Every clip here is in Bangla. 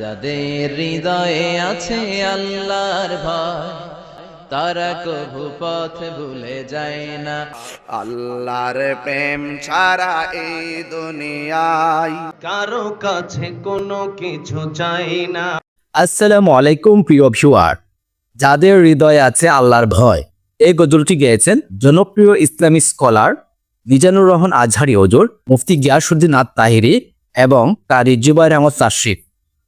যাদের হৃদয়ে আছে আল্লাহর ভয় তারা কভু পথ ভুলে যায় না। আল্লাহর প্রেম ছাড়া এই দুনিয়ায় কারও কাছে কোনো কিছু চাই না। আসসালামু আলাইকুম প্রিয় ভিউয়ার যাদের হৃদয়ে আছে আল্লাহর ভয় এই গজলটি গেয়েছেন জনপ্রিয় ইসলামী স্কলার মিজানুর রহমান আজহারি ওজোর মুফতি গিয়াসুদ্দিন আত তাহিরি এবং কারি জুবাইর আহমদ তাশরিফ।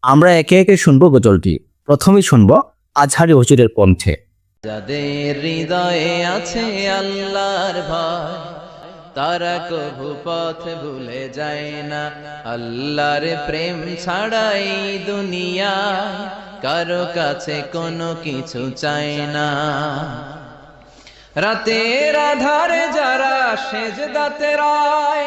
আমরা একে একে শুনব গজলটি। প্রথমে শুনব আজহারি হজুরের কণ্ঠে। যাদের হৃদয়ে আছে আল্লাহর ভয়, তারা কভু পথ ভুলে যায় না। আল্লাহর প্রেম ছাড়াই দুনিয়ায় কারও কাছে কোনো কিছু চায় না। রাতের আধারে যারা সেজ দাতে রায়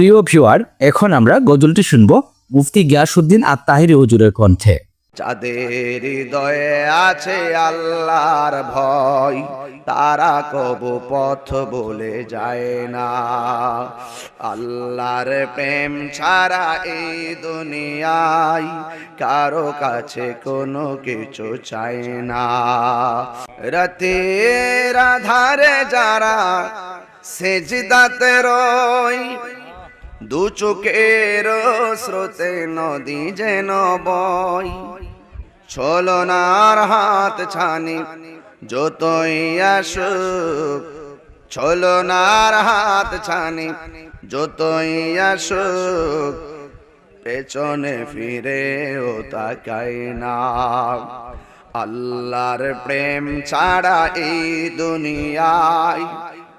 প্রিয় ভিউয়ার এখন আমরা গজলটি শুনব মুফতি গিয়াসুদ্দিন আত তাহিরি হুজুরের কণ্ঠে। যাদের হৃদয়ে আছে আল্লাহর ভয়, তারা কবু পথ বলে যায় না। আল্লাহর প্রেম ছাড়া এই দুনিয়ায় কারও কাছে কোনো কিছু চায় না। রাতের আধারে যারা সেজদাতে রয় দু চোখের স্রোতে নদী যেন বয়। ছলনার হাত ছানি যতই আসুক, ছলনার হাত ছানি যতই আসুক, পেছনে ফিরে ও তাকাই না। আল্লাহর প্রেম ছাড়া এই দুনিয়ায়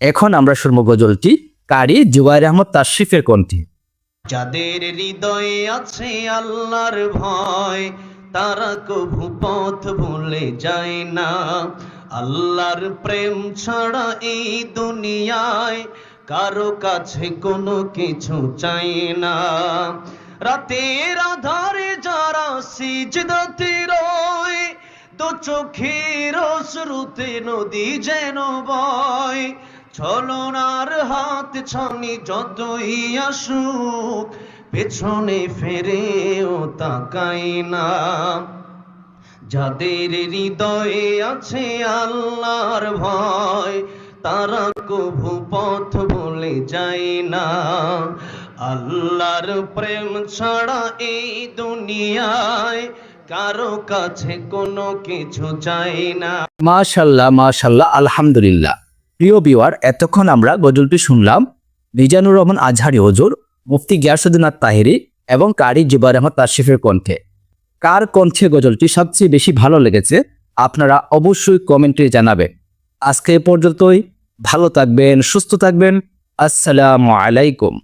এখন আমরা শুনব গজলটি কারি জুবাইর আহমদ তাশরিফের কণ্ঠে। যাদের হৃদয়ে আছে আল্লাহর ভয়, তারা কভু পথ ভুলে যায় না। আল্লাহর প্রেম ছাড়া এই দুনিয়ায় কারও কাছে কোনো কিছু চাই না। রাতের আধারে যারা সিজদাতে রয় দু চোখের শ্রুতে নদী যেন বয়। ছলনার হাত ছানি যতই আসুক, পেছনে ফেরেও তাকাই না। যাদের হৃদয়ে আছে আল্লাহর ভয়, তারা কভু পথ বলে যায় না। আল্লাহর প্রেম ছাড়া এই দুনিয়ায় কারও কাছে কোনো কিছু চাই না। মাশাল্লাহ মাশাল্লাহ, আলহামদুলিল্লাহ। প্রিয় বিওয়ার এতক্ষণ আমরা গজলটি শুনলাম মিজানুর রহমান আজহারি হজুর, মুফতি গিয়াসুদ্দিন আত তাহিরি এবং কারি জুবাইর আহমদ তাশরিফের কণ্ঠে। কার কণ্ঠে গজলটি সবচেয়ে বেশি ভালো লেগেছে, আপনারা অবশ্যই কমেন্টে জানাবেন। আজকে এ পর্যন্তই, ভালো থাকবেন, সুস্থ থাকবেন, আসসালামু আলাইকুম।